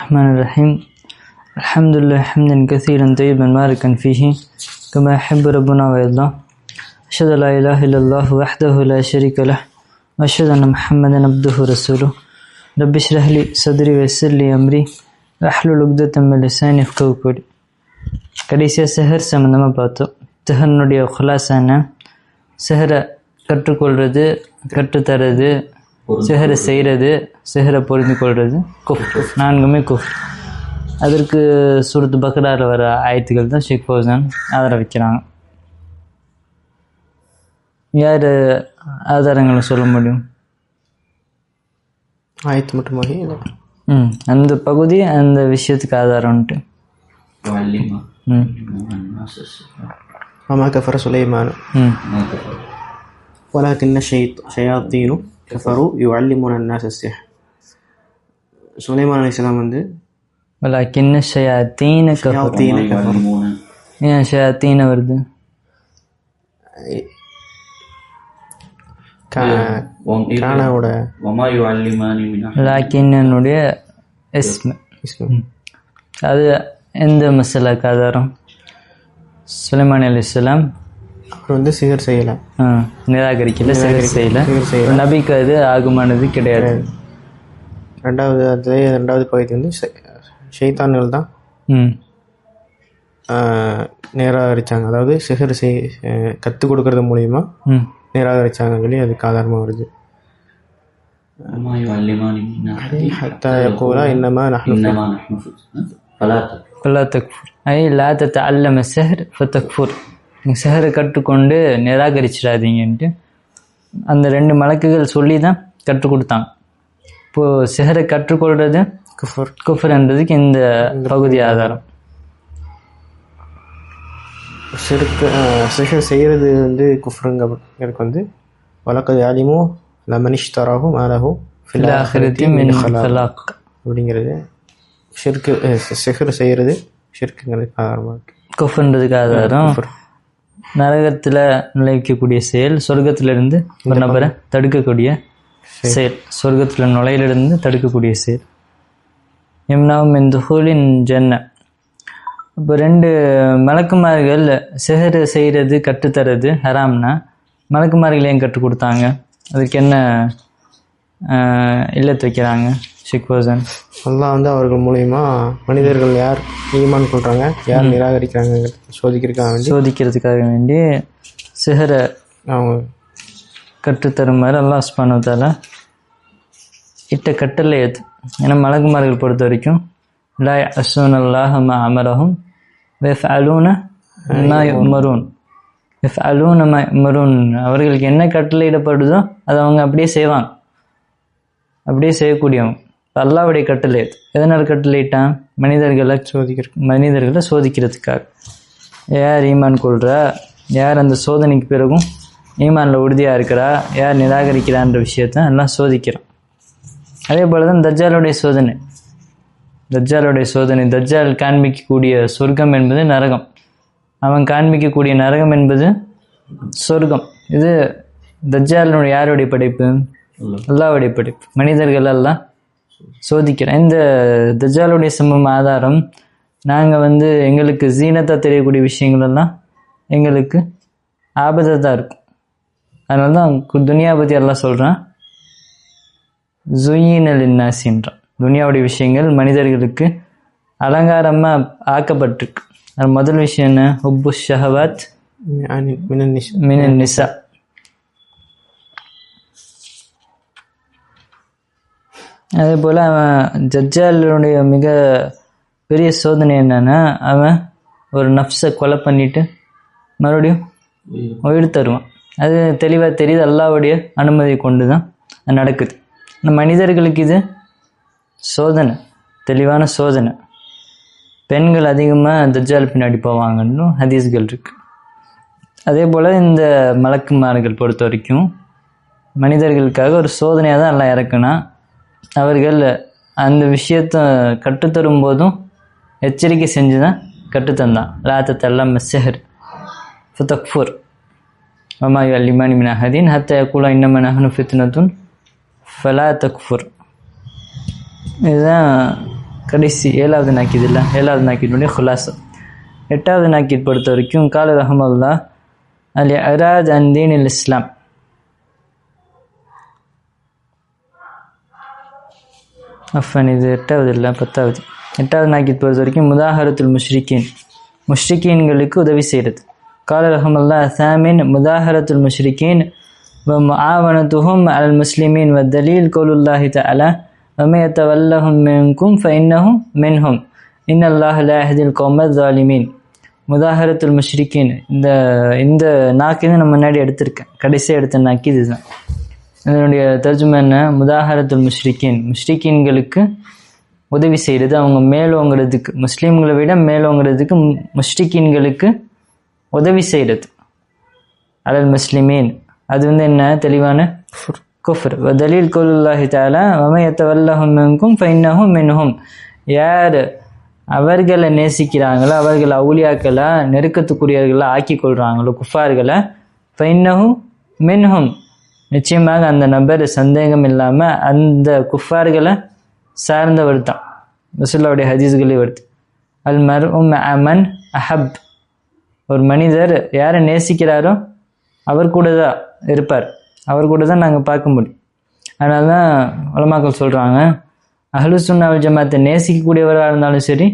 الرحمن الرحيم. الحمد لله حمدا كثيرا طيبا مباركا فيه كما يحب ربنا ويرضى. أشهد أن لا إله إلا الله وحده لا شريك له وأشهد أن محمدا عبده ورسوله. رب اشرح لي صدري ويسر لي أمري واحلل عقدة من لساني يفقهوا قولي. கடைசியாக செஹர் சம்மந்தமாக وخلاصانا سهر كتر செஹரை கற்றுக்கொள்வது கற்றுத்தரது செஹரை செய்கிறது செஹரை புரிந்து கொள்வது குஃப் நான்குமே குஃப் அதற்கு சூரத்து பக்கராவில் வர ஆயத்துக்கள் தான் ஷேக் ஃபௌசான் ஆதரவு வைக்கிறாங்க யார் ஆதாரங்களை சொல்ல முடியும் ஆயத்து மட்டுமாக இல்லை ம் அந்த பகுதி அந்த விஷயத்துக்கு ஆதாரம்ன்ட்டு تعلم ம் الناس السحر وما كفر سليمان ம் ما كفر ولكن الشيط- الشياطين كفروا يعلمون الناس السحر சுலைமான் அலிஸ்லாம் வந்து வலாக்கின்ன ஷயாத்தீன கஃபர் ஷயாத்தீன وما يعلمون ஏன் ஷயாத்தீன வருது கா- وم- கானாவோட وما يعلمان من أحد லாக்கின்னுடைய இஸ்ம இஸ்லாம் அது எந்த மசாலாக்கு ஆதாரம் சுலைமான் அலி இஸ்லாம் அவர் வந்து சிகர் செய்யலை. நிராகரிக்கல சிகர் செய்யலை. நபிக்கு அது ஆகுமானது கிடையாது. ரெண்டாவது அதிலே ரெண்டாவது பகுதி வந்து ஷைத்தான்கள் தான் நிராகரிச்சாங்க. அதாவது சிகர் செய் கற்றுக் கொடுக்கறது மூலயமா நிராகரிச்சாங்க சொல்லி அதுக்கு ஆதாரமாக வருது. இன்னமா நஹ்னு ஃபலா தக்ஃபுர். ஐ லா தத்தல்லம சஹர் ஃபதக்ஃபுர் செஹரை கற்றுக்கொண்டு நிராகரிச்சிடாதீங்கன்ட்டு அந்த ரெண்டு மலக்குகள் சொல்லி தான் கற்றுக் கொடுத்தாங்க இப்போது செஹரை கற்றுக்கொள்வது குஃபர் குஃபர்ன்றதுக்கு இந்த பகுதி ஆதாரம். சிறுக்கு சிகர் செய்கிறது வந்து குஃப்ருங்கிறதுக்கு வந்து வழக்கது அலிமோ லமனிஷ் தராகும் மின் ஃபலாக் அப்படிங்கிறது ஷிர்கு சிகர் செய்கிறது ஷிர்க்குங்கிறதுக்கு ஆதாரமாக இருக்கு. குஃபர்ன்றதுக்கு ஆதாரம். நரகத்தில் நுழைக்கக்கூடிய செயல் சொர்க்கத்திலிருந்து ஒரு நபரை தடுக்கக்கூடிய செயல். சொர்க்கத்தில் நுழையிலிருந்து தடுக்கக்கூடிய செயல். எம்னாவும் இந்துஹூலின் ஜன்ன. இப்போ ரெண்டு மலக்குமார்கள் சிஹர் செய்கிறது கற்றுத்தரது ஹராம்னா மலக்குமார்கள் ஏன் கற்றுக் கொடுத்தாங்க? அதுக்கு என்ன இல்லத்து வைக்கிறாங்க? ஷிக்வாசன் அல்லாஹ் வந்து அவர்கள் மூலியமா மனிதர்கள் யார் ஈமான் கொள்றாங்க யார் நிராகரிக்கிறாங்க சோதிக்கிறதுக்காக வேண்டி சோதிக்கிறதுக்காக வேண்டி சிஹரை அவங்க கற்றுத்தருமாறு அல்லாஹ் சுபானுத்தால இட்ட கட்டளை அது ஏன்னா மலகுமார்கள் பொறுத்த வரைக்கும் லா அசூன் அல்லாஹ் அமரஹும் வெஃப் அலூன மரூன் வெஃப் அலூன மரூன் அவர்களுக்கு என்ன கட்டளையிடப்படுதோ அதை அவங்க அப்படியே செய்வாங்க. அப்படியே செய்யக்கூடியவங்க. அல்லாவுடைய கட்டளை அது எதனால் கட்டளையிட்டான்? மனிதர்களை சோதிக்கிற மனிதர்களை சோதிக்கிறதுக்காக. யார் ஈமான் கொள்றா? யார் அந்த சோதனைக்கு பிறகும் ஈமானில் உறுதியாக இருக்கிறா? யார் நிராகரிக்கிறான்ற விஷயத்த எல்லாம் சோதிக்கிறான். அதே போல் தான் தஜ்ஜாலுடைய சோதனை. தஜ்ஜாலுடைய சோதனை தஜ்ஜால் காண்பிக்கக்கூடிய சொர்க்கம் என்பது நரகம். அவன் காண்பிக்கக்கூடிய நரகம் என்பது சொர்க்கம். இது தஜ்ஜாலினுடைய யாருடைய படைப்பு? அல்லாவுடைய படைப்பு. மனிதர்கள் எல்லாம் சோதிக்கிறேன் இந்த தஜாலுடைய சம்பவம் ஆதாரம் நாங்கள் வந்து எங்களுக்கு ஜீனத்தை தெரியக்கூடிய விஷயங்கள் எல்லாம் எங்களுக்கு ஆபத்தாக இருக்கும் அதனால தான் கு- துனியா பற்றி எல்லாம் சொல்கிறேன் ஜுயினல் இன்னாசின்றான் துனியாவுடைய விஷயங்கள் மனிதர்களுக்கு அலங்காரமாக ஆக்கப்பட்டிருக்கு அது முதல் விஷயம் என்ன ஹுப்பு ஷஹவாத் மினன்- நிஷா மினன் நிசா அதே போல் அவன் ஜட்ஜாலுடைய மிக பெரிய சோதனை என்னென்னா அவன் ஒரு நஃப்ஸை கொலை பண்ணிட்டு மறுபடியும் உயிர் தருவான் அது தெளிவாக தெரியுது. அல்லாவுடைய அனுமதி கொண்டு தான் அது நடக்குது. இந்த மனிதர்களுக்கு இது சோதனை தெளிவான சோதனை. பெண்கள் அதிகமாக தஜ்ஜால் பின்னாடி போவாங்கன்னு ஹதீஸ்கள் இருக்கு. அதே போல் இந்த மலக்குமார்கள் பொறுத்த வரைக்கும் மனிதர்களுக்காக ஒரு சோதனையாக தான் எல்லாம் இறக்குனா அவர்கள் அந்த விஷயத்தை கற்றுத்தரும் போதும் எச்சரிக்கை செஞ்சு தான் கற்றுத்தந்தான். லாத்தத்தெல்லாம் மெஸ்ஸஹர் ஃபுதக்ஃபூர். மமாயு அல்லிமானி மினாஹதீன் ஹத்த குலா இன்னம நஹனு ஃபலா தக்ஃபூர். இதுதான் கடைசி ஏழாவது நாக்கீது இல்லை? ஏழாவது நாக்கீடுடைய ஹுலாசம் எட்டாவது நாக்கீட் பொறுத்த வரைக்கும் கால ரஹமல்லா அல் அராஜ் an Deen will Islam. Offence இது எட்டாவது இல்லை பத்தாவது. எட்டாவது நாக்கித் பொறுத்த வரைக்கும் முதாஹரத்துல் முஷ்ரிகீன். முஷ்ரிக்கீன்களுக்கு உதவி செய்கிறது கால ரஹமல்லா சாமின் முதாஹரத்துல் முஷ்ரிகீன் ஆவணத்துஹும் அல் முஸ்லிமீன் வ தலீல் கோலுல்லாஹித் கோலுல்லாஹி தலா வமயத்தவல்லஹும் மின்கும் ஃபைன்னஹும் மின்ஹும். இன் அல்லாஹ் லாஹதில் கோமத் தாலிமீன் முதாஹரத்துல் முஷ்ரிகீன் இந்த இந்த நாக்கின்னு நான் முன்னாடி எடுத்திருக்கேன். கடைசியாக எடுத்த நாக்கி இதுதான். இதனுடைய தர்ஜுமா என்ன? முதாஹரத்துல் முஷ்ரிக்கீன் முஷ்ரிக்கீன்களுக்கு உதவி செய்கிறது அவங்க மேலோங்கிறதுக்கு. முஸ்லீம்களை விட மேலோங்கிறதுக்கு முஷ்ரிக்கீன்களுக்கு உதவி செய்கிறது அலல் முஸ்லிமீன். அது வந்து என்ன? தெளிவான குஃபர் தலீல் கோலுல்லாஹி தாலா வமையத்த வல்லஹும் மின்கும் ஃபைன்னஹும் மின்ஹும். யார் அவர்களை நேசிக்கிறாங்களோ அவர்கள் அவுலியாக்களை நெருக்கத்துக்குரியவர்களை ஆக்கி கொள்கிறாங்களோ குஃபார்களை ஃபைன்னஹும் மின்ஹும். நிச்சயமாக அந்த நபர் சந்தேகம் இல்லாமல் அந்த குஃபார்களை சார்ந்தவர் தான். ரசுல்லாவுடைய ஹதீஸ்களே வருது அல் மர் உம் அமன் அஹப். ஒரு மனிதர் யாரை நேசிக்கிறாரோ அவர் கூட தான் இருப்பார். அவர் கூட தான் நாங்கள் பார்க்க முடியும். அதனால தான் உலமாக்கள் சொல்கிறாங்க அஹ்லுசுன்னாவல் ஜமாத்தை நேசிக்கக்கூடியவராக இருந்தாலும் சரி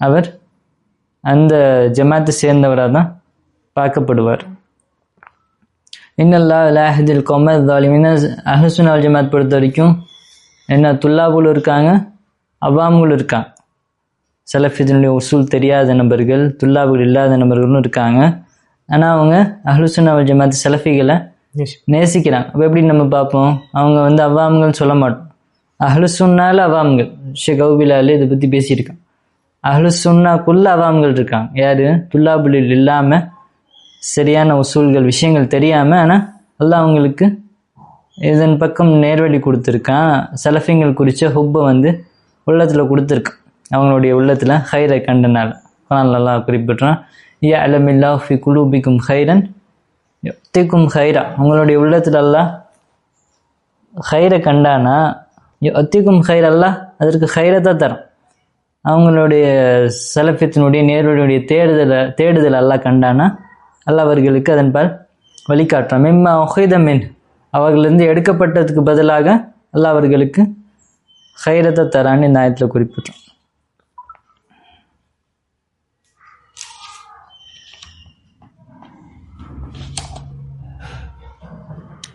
அவர் அந்த ஜமாத்தை சேர்ந்தவராக தான் பார்க்கப்படுவார். இன்னல்லா லாஹிதில் கொமர் தாலிமின் அஹ்லுசுன்னாவல் ஜமாத் பொறுத்த வரைக்கும் என்ன துல்லாபுல் இருக்காங்க அவாம்கள் இருக்காங்க. சலஃபிதனுடைய உசூல் தெரியாத நபர்கள் துல்லாபுகள் இல்லாத நபர்களும் இருக்காங்க. ஆனால் அவங்க அஹ்லுசுன்னாவல் ஜமாத் சலஃபிகளை நேசிக்கிறாங்க. அப்போ எப்படி நம்ம பார்ப்போம்? அவங்க வந்து அவாம்கள் சொல்ல மாட்டோம். அஹ்லுசுன்னால அவாம்கள். ஷேக் கௌபிலாலு இதை பற்றி பேசியிருக்காங்க அஹ்லுசுன்னாக்குள்ள அவாம்கள் இருக்காங்க. யார்? துல்லாபுலில் இல்லாமல் சரியான உசூல்கள் விஷயங்கள் தெரியாமல் ஆனால் எல்லாம் அவங்களுக்கு இதன் பக்கம் நேர்வழி கொடுத்துருக்கான். செலஃபிங்கள் குறித்த ஹுப்பை வந்து உள்ளத்தில் கொடுத்துருக்கான் அவங்களுடைய உள்ளத்தில் ஹைரை நான் நல்லா குறிப்பிட்றான். ஏ அலமில்லா ஃபி குலூபிக்கும் ஹைரன் யுத்திக்கும் ஹைரா. உங்களுடைய உள்ளத்தில் அல்லாஹ் ஹைரை கண்டானா யுத்திக்கும் ஹைரல்லா அதற்கு ஹைரை தான் தரும். அவங்களுடைய செலஃபித்தினுடைய நேர்வழியுடைய தேடுதலை தேடுதல் எல்லாம் கண்டானா அல்லாஹ் அவர்களுக்கு அதன் பால் வழிகாட்டுறான். மிம்மா ஒஹைதமின் அவர்களிருந்து எடுக்கப்பட்டதுக்கு பதிலாக அல்லாஹ் அவர்களுக்கு ஹைரத்தை தரான்னு இந்த ஆயத்தில் குறிப்பிட்டோம்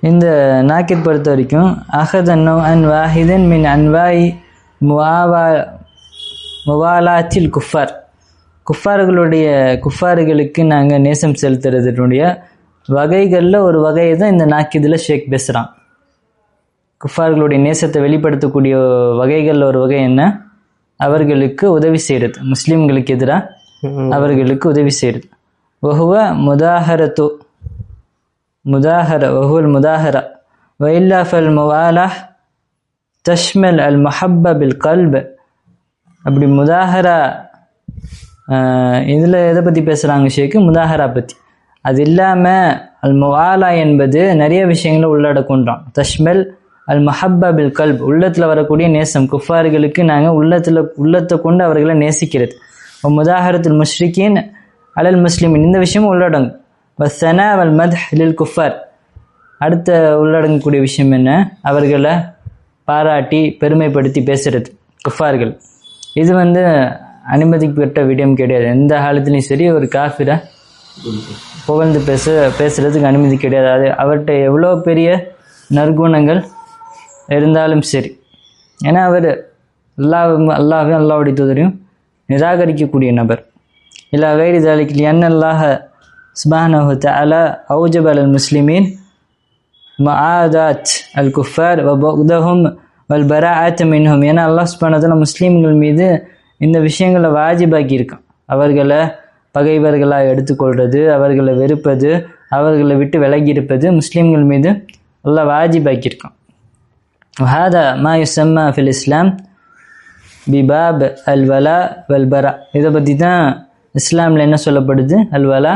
இந்த நாக்கித் பொறுத்த வரைக்கும் அஹத் அன்னோ அன் வாஹிதன் மின் அன்வாய் முவாவா முவாலாத்தில் குஃபார். குஃபார்களுடைய குஃபார்களுக்கு நாங்கள் நேசம் செலுத்துறதுனுடைய வகைகளில் ஒரு வகையை தான் இந்த நாக்கிதில் ஷேக் பேசுகிறான் குஃபார்களுடைய நேசத்தை வெளிப்படுத்தக்கூடிய வகைகளில் ஒரு வகை என்ன? அவர்களுக்கு உதவி செய்கிறது முஸ்லீம்களுக்கு எதிராக அவர்களுக்கு உதவி செய்கிறது வஹுவ முதாஹரத்து முதாஹர வஹுல் முதாஹரா. வைல்லா முவாலா தஷ்மல் அல் மஹப்ப பில் கல்ப். அப்படி முதாஹரா இதில் எதை பற்றி பேசுகிறாங்க ஷேக்கு முதாஹரா பற்றி அது இல்லாமல் அல் முவாலா என்பது நிறைய விஷயங்களை உள்ளடக்குன்றான் தஷ்மெல் அல் மஹப்பா பில் கல்ப் உள்ளத்தில் வரக்கூடிய நேசம். குஃபார்களுக்கு நாங்கள் உள்ளத்தில் உள்ளத்தை கொண்டு அவர்களை நேசிக்கிறது. முதாஹரத்துல் முஷ்ரிக்கின் அலல் முஸ்லிமின் இந்த விஷயமும் உள்ளடங்கும். வசனா வல் மத் லில் குஃபார். அடுத்த உள்ளடங்கக்கூடிய விஷயம் என்ன? அவர்களை பாராட்டி பெருமைப்படுத்தி பேசுறது. குஃபார்கள். இது வந்து அனுமதிக்கப்பட்ட விடயம் கிடையாது. எந்த காலத்துலையும் சரி ஒரு காஃபிரை புகழ்ந்து பேச பேசுகிறதுக்கு அனுமதி கிடையாது. அது அவர்கிட்ட எவ்வளோ பெரிய நற்குணங்கள் இருந்தாலும் சரி. ஏன்னா அவர் அல்லாவும் அல்லாவையும் அல்லாவுடைய தூதரையும் நிராகரிக்கக்கூடிய நபர். இல்லை வேறு தாலிக்கு என்னல்லாக சுபானஹுத்த அல அவுஜப் அல் முஸ்லிமீன் மஆதாத் அல் குஃபர் வ பக்தஹும் வல் பராஅத் மின்ஹும். ஏன்னா அல்லாஹ் சுபானத்தில் முஸ்லீம்கள் மீது இந்த விஷயங்களை வாஜிபாக்கி இருக்கான். அவர்களை பகைவர்களாக எடுத்துக்கொள்வது அவர்களை வெறுப்பது அவர்களை விட்டு விலகி இருப்பது முஸ்லீம்கள் மீது நல்லா வாஜிபாக்கி இருக்கான். ஹாதா மா யுசம்மா ஃபில் இஸ்லாம் பிபாப் அல் வலா இதை பற்றி தான் இஸ்லாமில் என்ன சொல்லப்படுது? அல்வலா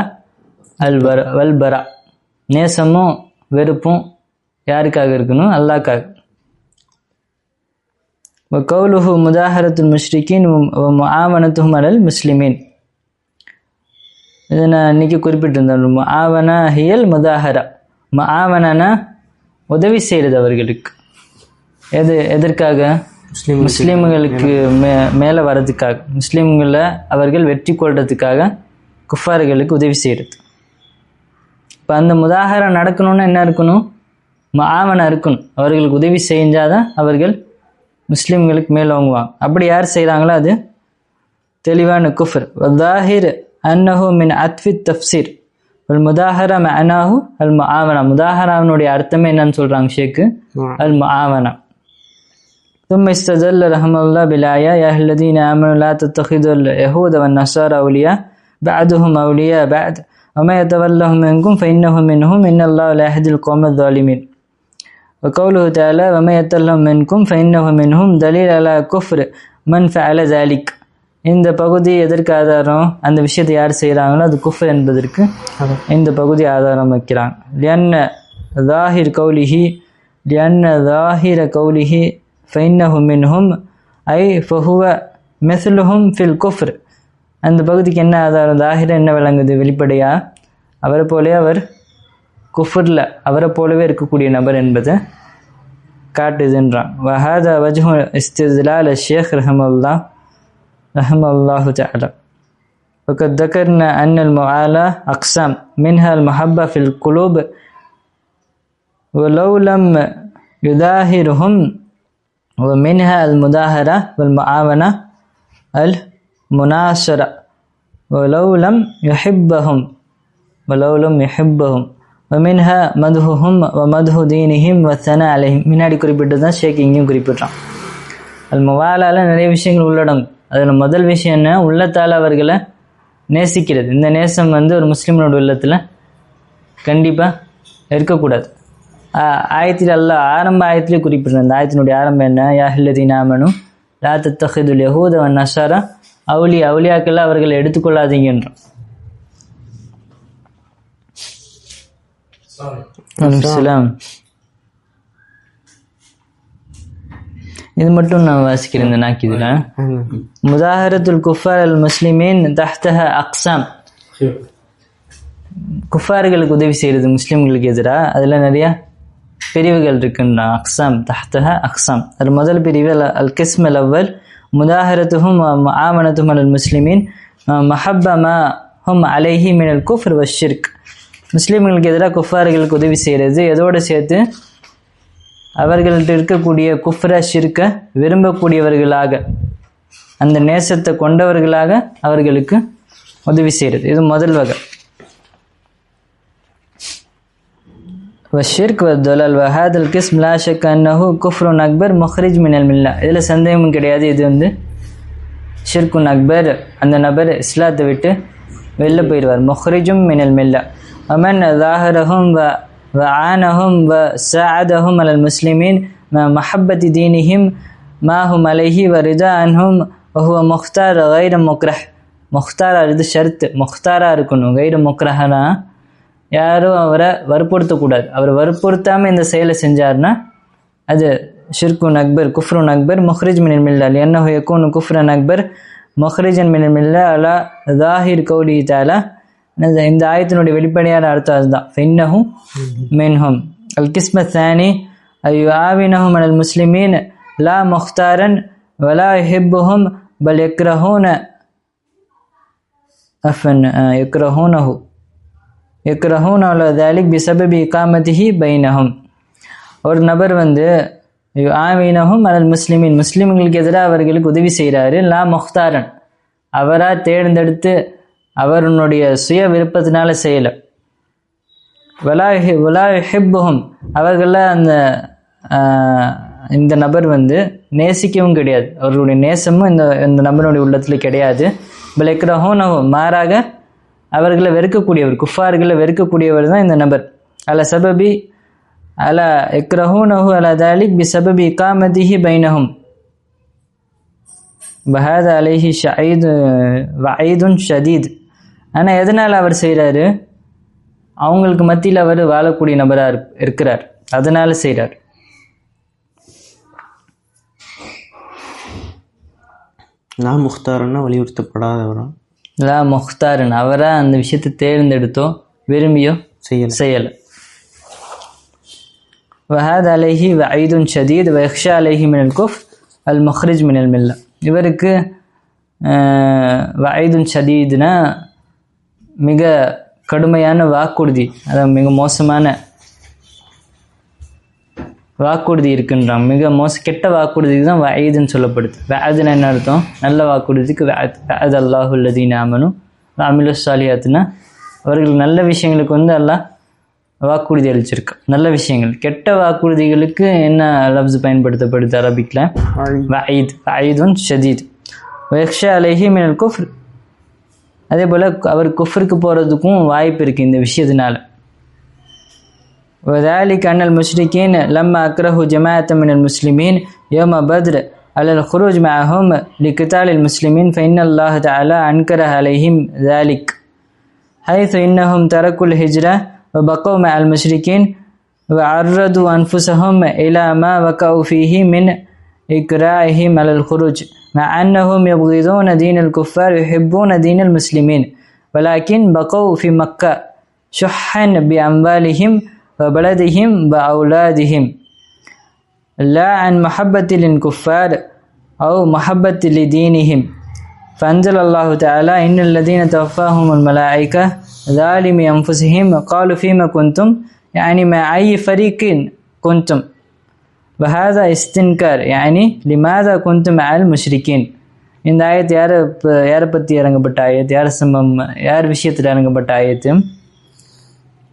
வலா வல்பரா நேசமும் வெறுப்பும் யாருக்காக இருக்கணும்? அல்லாக்காக وقوله مداهرة المشركين ومعاونتهم على المسلمين இதை நான் இன்னைக்கு குறிப்பிட்டிருந்தேன் ஆவனா ஹியல் முதாஹரா ஆவனானா உதவி செய்கிறது அவர்களுக்கு எது எதற்காக முஸ்லீம் முஸ்லீம்களுக்கு மே மேலே வர்றதுக்காக முஸ்லீம்களை அவர்கள் வெற்றி கொள்றதுக்காக குஃபார்களுக்கு உதவி செய்கிறது இப்போ அந்த முதாகரம் நடக்கணும்னா என்ன இருக்கணும் ஆவணம் இருக்கணும் அவர்களுக்கு உதவி செஞ்சாதான் அவர்கள் முஸ்லீம்களுக்கு மேல் வாங்குவாங்க அப்படி யார் செய்கிறாங்களோ அது தெளிவான குஃபர் வதாஹிர் அன்னஹு மின் அத்வி தஃப்சீர் அல் முதாஹரா மஅனாஹு அல் முஆவனா முதாஹராவினுடைய அர்த்தமே என்னன்னு சொல்றாங்க ஷேக்கு அல் முஆவனா ثم استدل رحمه الله بالآية يا أهل الذين آمنوا لا تتخذوا اليهود والنصارى أولياء بعضهم أولياء بعد وما يتولهم منكم فإنه منهم إن الله لا يهدي القوم الظالمين وقوله تعالى وما يتولهم منكم فإنه منهم دليل على كفر من فعل ذلك இந்த பகுதி எதற்கு ஆதாரம் அந்த விஷயத்தை யார் செய்கிறாங்களோ அது குஃபர் என்பதற்கு இந்த பகுதி ஆதாரம் வைக்கிறாங்க லியன்ன தாஹிர் கௌலிஹி லியன்ன தாஹிர கௌலிஹி ஃபைன்னஹு மின்ஹும் ஐ ஃபஹுவ மெசுலுஹும் ஃபில் குஃப்ர் அந்த பகுதிக்கு என்ன ஆதாரம் தாஹிர என்ன விளங்குது வெளிப்படையா அவரை போலே அவர் குஃபரில் அவரை போலவே இருக்கக்கூடிய நபர் என்பதை காட்டுதுன்றான் வஹாதா வஜ்ஹு இஸ்திலால் ஷேக் ரஹமுல்லா رحمه الله تعالى وقد ذكرنا أن المعالى أقسام منها المحبة في القلوب ولو لم يداهرهم ومنها المداهرة والمعاونة المناصرة ولو لم يحبهم ولو لم يحبهم மின்ஹ மதுஹும் வ மதுஹு வசன அலைஹிம் முன்னாடி குறிப்பிட்டு தான் ஷேக் இங்கேயும் குறிப்பிட்றான். அது மொவாலால் நிறைய விஷயங்கள் உள்ளடங்கும் அதில் முதல் விஷயம் என்ன? உள்ளத்தால் அவர்களை நேசிக்கிறது. இந்த நேசம் வந்து ஒரு முஸ்லீமனோட உள்ளத்தில் கண்டிப்பாக இருக்கக்கூடாது. ஆயத்தில் எல்லாம் ஆரம்ப ஆயத்திலே குறிப்பிடுறேன். அந்த ஆயத்தினுடைய ஆரம்பம் என்ன? யாஹில்லதி நாமனும் லா தத்தஹிதுல் யஹூதவன் நஷாரா அவுளி அவுலியாக்கெல்லாம் அவர்களை எடுத்துக்கொள்ளாதீங்கன்றான். அலாம் இது மட்டும் நான் வாசிக்கிறேன் இந்த நாக்கிதுல முதாஹரத்துல் குஃபார் அல் முஸ்லிமீன் தஹ்தஹ அக்ஸாம் குஃபார்களுக்கு உதவி செய்கிறது முஸ்லீம்களுக்கு எதிராக அதில் நிறைய பிரிவுகள் இருக்குன்னா அக்ஸாம் தஹ்தஹ அக்ஸாம் அது முதல் பிரிவு அல் அல் கிஸ்ம் அல் அவ்வல் முதாஹரத்துஹும் ஆமனத்தும் அல் முஸ்லிமீன் மஹப்ப மா ஹும் அலைஹி மின் அல் குஃபர் வஷிர்க் முஸ்லீம்களுக்கு எதிராக குஃபார்களுக்கு உதவி செய்கிறது எதோடு சேர்த்து அவர்கள்ட்ட இருக்கக்கூடிய குஃப்ர ஷிர்க்க விரும்பக்கூடியவர்களாக அந்த நேசத்தை கொண்டவர்களாக அவர்களுக்கு உதவி செய்கிறது இது முதல் வகை. வஷிர்க் வத்துலல் வஹாதல் கிஸ் மிலாஷக் அன்னஹு குஃப்ருன் அக்பர் மொஹரிஜ் மினல் மில்லா. இதில் சந்தேகமும் கிடையாது. இது வந்து ஷிர்குன் அக்பர் அந்த நபர் இஸ்லாத்தை விட்டு வெளில போயிடுவார். மொஹரிஜும் மினல் மில்லா. அமன் தாஹரஹும் வ وعانهم وساعدهم على المسلمين مع محبة دينهم ما هم عليه ورضا عنهم وهو مختار غير مكره முக்தாரா இது ஷர்த்து முக்தாரா இருக்கணும் கைடு முக்ரஹனா யாரும் அவரை வற்புறுத்தக்கூடாது அவர் வற்புறுத்தாமல் இந்த செயலை செஞ்சார்னா அது ஷிர்குன் அக்பர் குஃப்ருன் அக்பர் முஹ்ரிஜ் மினில் மில்லா என்ன யக்கூன் குஃப்ரன் அக்பர் முஹ்ரிஜன் மினில் மில்லா அலா தாஹிர் கௌலி தாலா இந்த ஆயத்தினுடைய வெளிப்படையான அர்த்தம் அதுதான். ஃபென்னஹும் மின்ஹும் அல் கிஸ்மத் சானி ஐயோ ஆவினஹும் அல் முஸ்லிமீன் லா முக்தாரன் வலா ஹிப்புஹும் பல் எக்ரஹூன அஃபன் எக்ரஹூனஹு எக்ரஹூன் அவ்வளோ தாலிக் பிசபபி இகாமதிஹி பைனஹும் ஒரு நபர் வந்து ஆமீனஹும் அனல் முஸ்லிமின் முஸ்லிம்களுக்கு எதிராக அவர்களுக்கு உதவி செய்கிறாரு லா முக்தாரன் அவராக தேர்ந்தெடுத்து அவருடைய சுய விருப்பத்தினால செய்யலை. வலா வலா ஹிப்புஹும் அவர்கள அந்த இந்த நபர் வந்து நேசிக்கவும் கிடையாது. அவர்களுடைய நேசமும் இந்த இந்த நபருடைய உள்ளத்தில் கிடையாது. பிளக்ரஹோனவும் மாறாக அவர்களை வெறுக்கக்கூடியவர் குஃபார்களை வெறுக்கக்கூடியவர் தான் இந்த நபர். அல சபபி அல எக்ரஹூனஹு அல தாலிக் பி சபபி இகாமதிஹி பைனஹும். பஹாத் அலைஹி ஷயீது வயதுன் ஷதீத். ஆனால் எதனால் அவர் செய்கிறாரு அவங்களுக்கு மத்தியில் அவர் வாழக்கூடிய நபராக இருக்கிறார். அதனால செய்கிறார் நான் முக்தாரன்னா வலியுறுத்தப்படாதவரா? லா முக்தாரன். அவராக அந்த விஷயத்தை தேர்ந்தெடுத்தோ விரும்பியோ செய்யலை. செய்யலை. வஹாத் அலைஹி வஐதுன் ஷதீத் வயக்ஷா அலைஹி மினல் குஃப் அல் மஹ்ரிஜ் மினல் மில்லா. இவருக்கு வஐதுன் ஷதீத்னா மிக கடுமையான வாக்குறுதி அதாவது மிக மோசமான வாக்குறுதி இருக்குன்றாங்க மிக மோச கெட்ட வாக்குறுதிக்கு தான் வயதுன்னு சொல்லப்படுது. வேதுன்னு என்ன அர்த்தம்? நல்ல வாக்குறுதிக்கு வேத் அல்லாஹுல்லதீன் ஆமனும் அமிலு சாலியாத்துனா அவர்கள் நல்ல விஷயங்களுக்கு வந்து அல்லாஹ் வாக்குறுதி அளிச்சிருக்கு. நல்ல விஷயங்கள். கெட்ட வாக்குறுதிகளுக்கு என்ன லப்ஸ் பயன்படுத்தப்படுது அரபிக்கில் வயீத். வயதுன் ஷதீத். வயக்ஷா அலைஹி மினல் குஃப்ர். அதே போல் அவர் குஃப்ருக்கு போகிறதுக்கும் வாய்ப்பு இருக்குது இந்த விஷயத்தினால وذلك أن المشركين لما أكرهوا جماعة من المسلمين يوم بدر على الخروج معهم لقتال المسلمين فإن الله تعالى أنكر عليهم ذلك حيث إنهم تركوا الهجرة وبقوا مع المشركين وعرضوا أنفسهم إلى ما وقعوا فيه من إكراههم على الخروج مع أنهم يبغضون دين الكفار ويحبون دين المسلمين. ولكن بقوا في مكة شحا بأموالهم وبلدهم وأولادهم. لا عن محبة للكفار أو محبة لدينهم. فأنزل الله تعالى إن الذين توفاهم الملائكة ظالمي أنفسهم قالوا فيما كنتم؟ يعني مع أي فريق كنتم؟ வஹாசா இஸ்தின்கார் யானி லிமாசா குந்து மேல் முஷ்ரிக்கின் இந்த ஆயத்து யாரை யாரை பற்றி இறங்கப்பட்ட ஆயத்து? யார் சம்பம் யார் விஷயத்தில் இறங்கப்பட்ட ஆயத்து?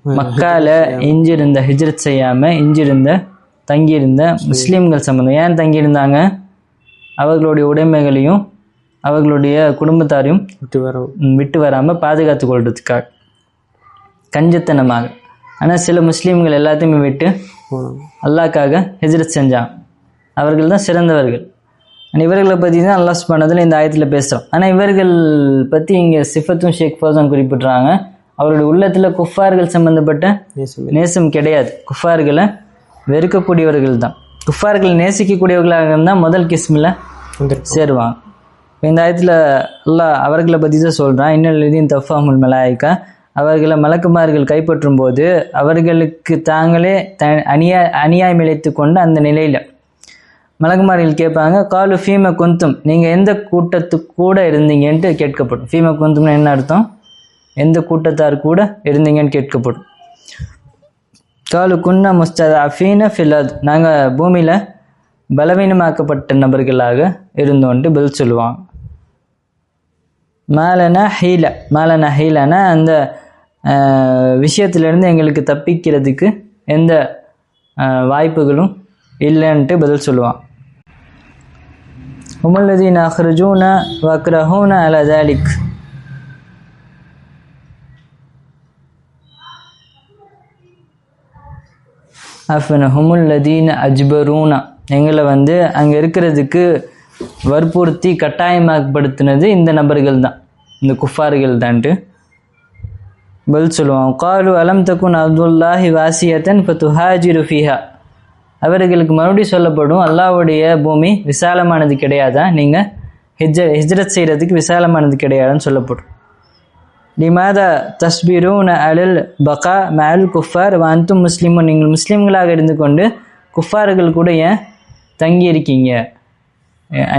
மக்கால இஞ்சிருந்த ஹிஜ்ரத் செய்யாமல் இஞ்சிருந்த தங்கியிருந்த முஸ்லீம்கள் சம்மந்தம் ஏன் தங்கியிருந்தாங்க? அவர்களுடைய உடைமைகளையும் அவர்களுடைய குடும்பத்தாரையும் விட்டு வர விட்டு வராமல் பாதுகாத்து கொள்றதுக்காக. கஞ்சத்தனமாக. ஆனால் சில முஸ்லீம்கள் எல்லாத்தையுமே விட்டு அல்லாக்காக ஹிஜ்ரத் செஞ்சாங்க அவர்கள் தான் சிறந்தவர்கள். இவர்களை பற்றி தான் அல்லாஹ் சுப்ஹானஹு இந்த ஆயத்தில் பேசுகிறோம் ஆனால் இவர்கள் பற்றி இங்கே சிஃபத்தும் ஷேக் ஃபௌசான் குறிப்பிட்றாங்க. அவருடைய உள்ளத்தில் குஃபார்கள் சம்பந்தப்பட்ட நேசம் கிடையாது. குஃபார்களை வெறுக்கக்கூடியவர்கள் தான். குஃபார்களை நேசிக்கக்கூடியவர்களாக இருந்தால் முதல் கிஸ்மில் சேருவாங்க. இந்த ஆயத்தில் அல்லாஹ் அவர்களை பற்றி தான் சொல்கிறான் இன்னும் எழுதியும் தஃபாமுல் மலாய்க்கா அவர்களை மலக்குமார்கள் கைப்பற்றும் போது அவர்களுக்கு தாங்களே த அநியா அநியாயம் இழைத்து கொண்டு அந்த நிலையில் மலக்குமார்கள் கேட்பாங்க காலு ஃபீம குந்தும் நீங்கள் எந்த கூட்டத்து கூட இருந்தீங்கன்ட்டு கேட்கப்படும். ஃபீம குந்தும்னு என்ன அர்த்தம்? எந்த கூட்டத்தார் கூட இருந்தீங்கன்னு கேட்கப்படும். காலு குன்னா முஸ்தத் அஃபீன ஃபில்லாத் நாங்கள் பூமியில் பலவீனமாக்கப்பட்ட நபர்களாக இருந்தோன்ட்டு பதில் சொல்லுவாங்க. மாலனா ஹீல. மாலனா ஹீலனா அந்த விஷயத்திலிருந்து எங்களுக்கு தப்பிக்கிறதுக்கு எந்த வாய்ப்புகளும் இல்லைன்ட்டு பதில் சொல்லுவான். உமல்லதீன் அஹ்ரஜூன வக்ரஹூன அல தாலிக். அஃபன ஹுமுல்லதீன் அஜ்பரூனா. எங்களை வந்து அங்கே இருக்கிறதுக்கு வற்புறுத்தி கட்டாயமாக்கப்படுத்தினது இந்த நபர்கள் தான் இந்த குஃபார்கள் தான்ட்டு பதில் சொல்லுவான் காலு அலம் தக்குன் அப்துல்லாஹி வாசியத்தன் இப்போ துஹாஜிரு ஃபீஹா அவர்களுக்கு மறுபடியும் சொல்லப்படும் அல்லாஹ்வுடைய பூமி விசாலமானது கிடையாதா? நீங்கள் ஹிஜ ஹிஜ்ரத் செய்கிறதுக்கு விசாலமானது கிடையாதுன்னு சொல்லப்படும். லிமாதா தஸ்பீரும் அலில் பகா மேல் குஃபார்? வாந்தும் முஸ்லீமும் நீங்கள் முஸ்லீம்களாக இருந்து கொண்டு குஃபார்கள் கூட ஏன் தங்கி இருக்கீங்க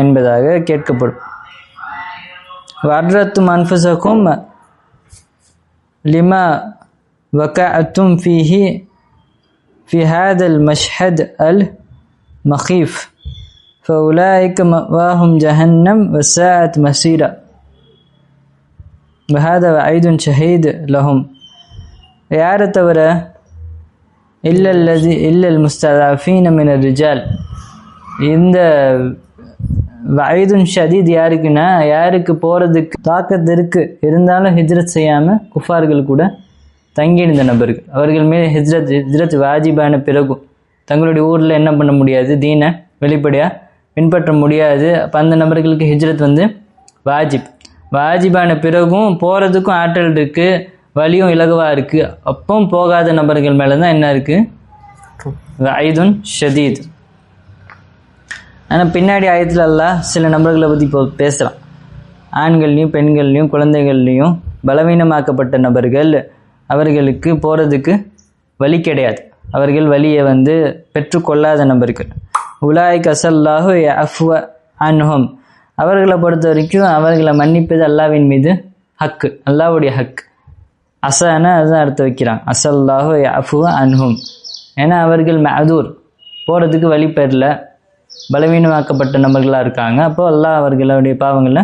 என்பதாக கேட்கப்படும். வர்ரத்தும் அன்ஃபுசக்கும் லிமா வகஅத்தும் ஃபீஹி في هذا المشهد المخيف فأولئك مأواهم جهنم وساءت مسيرا وهذا وعيد شهيد لهم யாரை தவிர இல்ல அல்லது இல்ல முஸ்ததாஃபீன மின ரிஜால் இந்த வயதுன் ஷதீத் யாருக்குன்னா யாருக்கு போகிறதுக்கு தாக்கத்து இருக்குது இருந்தாலும் ஹிஜ்ரத் செய்யாமல் குஃபார்கள் கூட தங்கியிருந்த நபர்கள். அவர்கள் மேல் ஹிஜ்ரத் ஹிஜ்ரத் வாஜிபான பிறகும் தங்களுடைய ஊரில் என்ன பண்ண முடியாது? தீனை வெளிப்படையாக பின்பற்ற முடியாது. அப்போ அந்த நபர்களுக்கு ஹிஜ்ரத் வந்து வாஜிப். வாஜிபான பிறகும் போகிறதுக்கும் ஆற்றல் இருக்குது வலியும் இலகுவாக இருக்குது அப்பவும் போகாத நபர்கள் மேலே தான் என்ன இருக்குது ஐதுன் ஷதீத். ஆனால் பின்னாடி ஆயத்தில் எல்லாம் சில நபர்களை பற்றி இப்போ பேசுகிறான் ஆண்கள்லையும் பெண்கள்லையும் குழந்தைகள்லையும் பலவீனமாக்கப்பட்ட நபர்கள் அவர்களுக்கு போகிறதுக்கு வழி கிடையாது. அவர்கள் வழியை வந்து பெற்றுக்கொள்ளாத நபர்கள். உலாய் கசல்லாஹு அஃப்வ அன்ஹும். அவர்களை பொறுத்த வரைக்கும் அவர்களை மன்னிப்பது அல்லாவின் மீது ஹக்கு அல்லாவுடைய ஹக். அசன அதுதான் அடுத்து வைக்கிறாங்க அசல்லாஹு அஃபுவ அன்ஹும். ஏன்னா அவர்கள் மதூர் போகிறதுக்கு வழி பெறல. பலவீனமாக்கப்பட்ட நபர்களாக இருக்காங்க. அப்போ அல்லாஹ் அவர்களுடைய பாவங்களை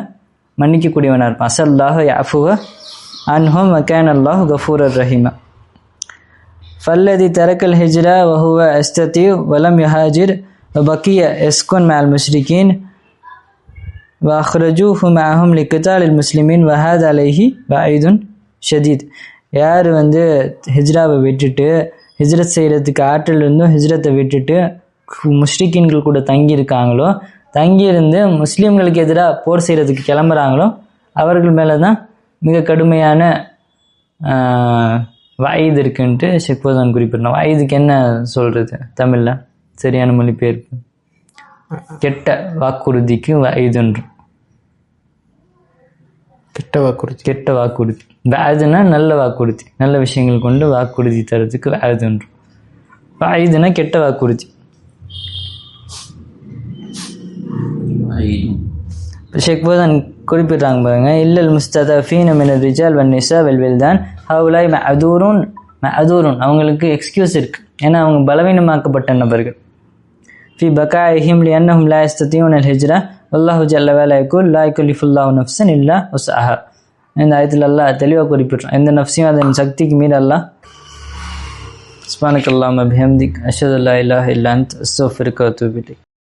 மன்னிக்கக்கூடியவனாக இருப்பான். அசல்லாஹ் அஃபுவ அன்ஹோ மக்கான் அல்லாஹ் கஃபூர் அர் ரஹீமா. ஃபல்லதி தரக்கல் ஹிஜ்ரா வஹுவ அஸ்தத்தி வலம் யஹாஜிர் பக்கிய எஸ்குன் மேல் வஹ்ரஜு வஹ்ரஜூஹு மேஹும் லிக்கித்தால் இல் முஸ்லிமின் வஹாத் அலைஹி வாயுதுன் ஷதீத். யார் வந்து ஹிஜ்ராவை விட்டுட்டு ஹிஜ்ரத் செய்கிறதுக்கு ஆற்றல் இருந்தும் ஹிஜ்ரத்தை விட்டுட்டு முஷ்ரிக்கின்கள் கூட தங்கியிருக்காங்களோ தங்கியிருந்து முஸ்லீம்களுக்கு எதிராக போர் செய்கிறதுக்கு கிளம்புறாங்களோ அவர்கள் மேலே தான் மிக கடுமையான வயது இருக்குன்ட்டு ஷெக்போதான் குறிப்பிடணும். வயதுக்கு என்ன சொல்கிறது தமிழில் சரியான மொழிபெயர்ப்பு. கெட்ட வாக்குறுதிக்கு வயதுன்றும் கெட்ட வாக்குறுதி. கெட்ட வாக்குறுதி. வேதுனா நல்ல வாக்குறுதி. நல்ல விஷயங்கள் கொண்டு வாக்குறுதி தரதுக்கு வேதுன்றும் வயதுனா கெட்ட வாக்குறுதி. ஐயும் ஷேக் போதான் குறிப்பிட்றாங்க பாருங்க இல்லல் முஸ்ததஃபீன மின ரிஜால் வன் நிசா வெல் வெல்தான் ஹவுலாய் மஅதூருன் மஅதூருன் அவங்களுக்கு எக்ஸ்கியூஸ் இருக்கு ஏன்னா அவங்க பலவீனமாக்கப்பட்ட நபர்கள் في بقائهم لأنهم لا يستطيعون الهجرة والله جل وعلا يقول لا يكلف الله نفسا إلا وسعها இந்த ஆயத்தில் அல்லாஹ் தெளிவாக குறிப்பிட்றான் எந்த நஃப்ஸையும் அதன் சக்திக்கு மீறி அல்லாஹ் சுபானக் அல்லாம பிஹம்திக் அஷது அல்லா இல்லாஹ் இல்லா அன்த் அஸ்தஃபிருக்க வத்தூபு இலைக்